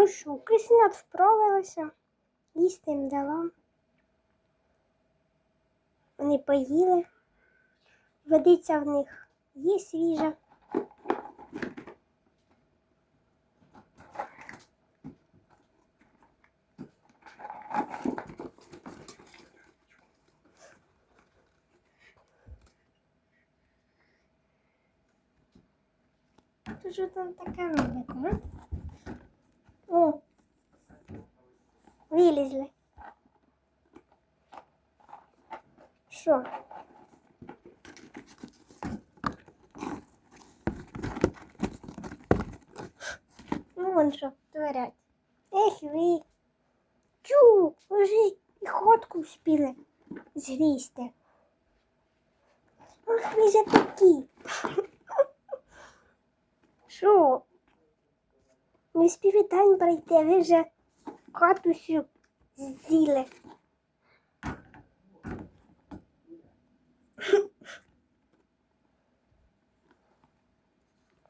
Ну що, крисенят вправилася, їсти їм дала. Вони поїли. Водиця в них є свіжа. Що там таке робите, а? О, вилізли. Що? Ну, вон що творять. Ех ви. Чу, ви вже і ходку вспіли згрізти. Ах, ви же такі. Що? Не співітань пройти, ви вже хату всю з'їли.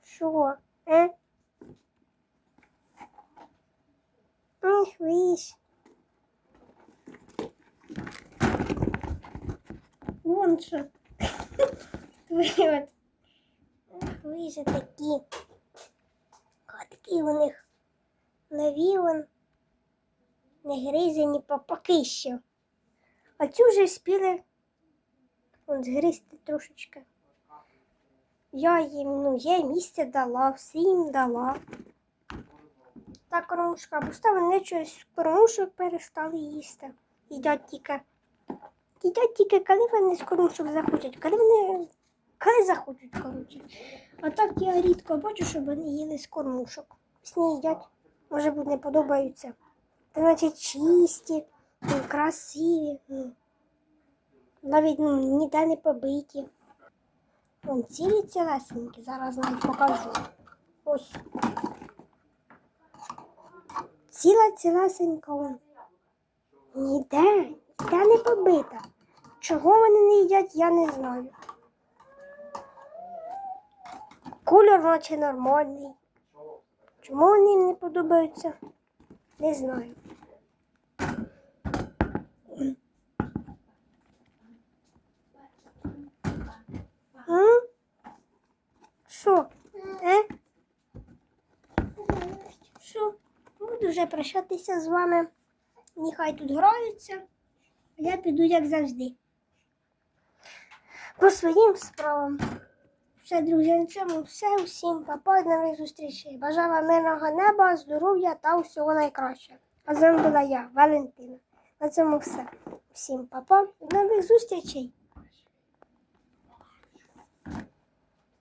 Що? Е? Ах, ви ж. Вон що. Ви от. Ви ж такі. Котки у них нові вон не гризані по поки що. А цю вже спіли он згризти трошечки. Я їм, ну, я місце дала, всім дала. Та кормушка, бо стали не щось кормушок перестали їсти. Їдять тільки. Їдять тільки, коли вони з кормушок захочуть, коли вони коли захочуть, коротше. А так я рідко бачу, щоб вони їли з кормушок. Сні їдять, може бути, не подобаються. Та значить чисті, ну, красиві. Ну. Навіть ну, ніде не побиті. Вон цілі цілесенькі, зараз навіть покажу. Ось. Ціла цілесенька вон. Ніде, ніде не побита. Чого вони не їдять, я не знаю. Кольор наче нормальний. Чому вони не подобаються? Не знаю. Що? Е? Що? Буду вже прощатися з вами. Нехай тут граються, а я піду, як завжди. По своїм справам. Все, друзі, на цьому все. Усім папа, нових зустрічей. Бажаю вам мирного неба, здоров'я та всього найкращого. А з вами була я, Валентина. На цьому все. Всім папа, нових зустрічей.